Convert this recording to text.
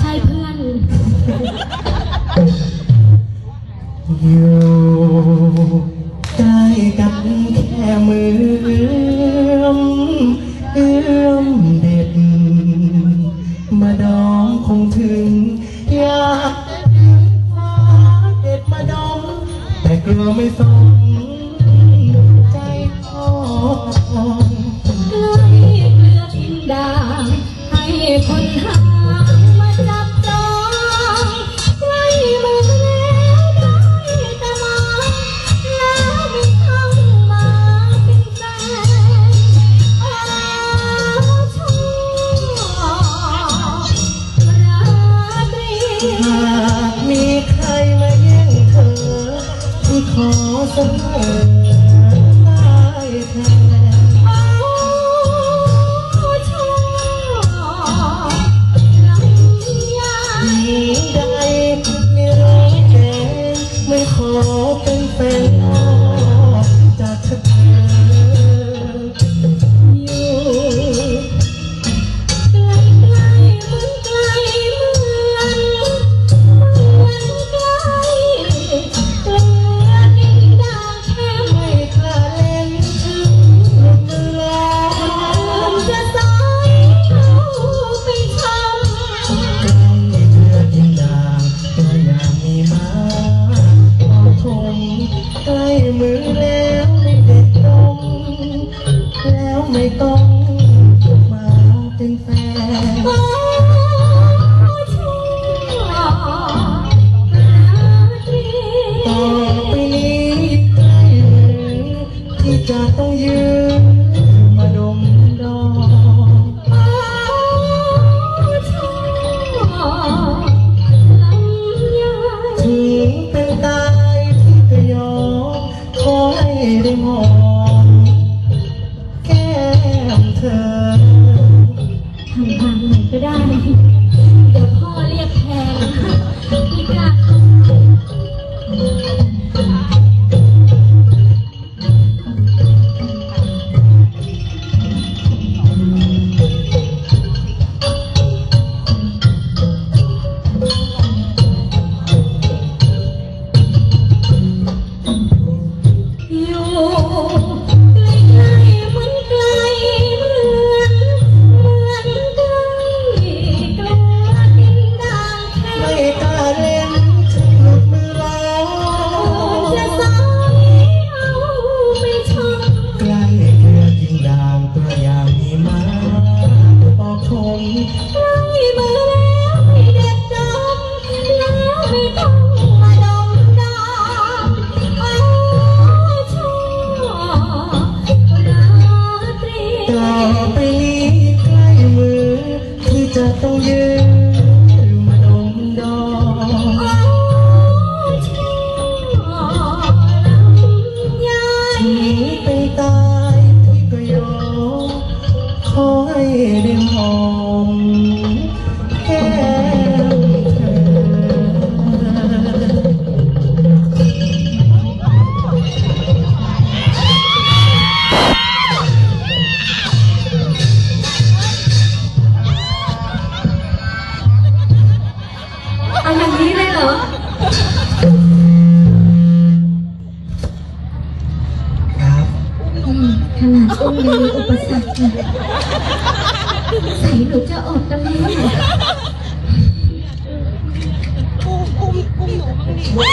ใช่เพื่อน อยู่ใกล้กันแค่มือ ใกล้มือแล้วไม่เด็ดตรงแล้วไม่ต้องมาเป็นแฟน ต่อไปนี้ใกล้มือที่จะต้องยืนมาดมดอง Oh, nữa. Hay là ông đi Upasak này Xảy cho ổn tâm này ôm, ôm, ôm,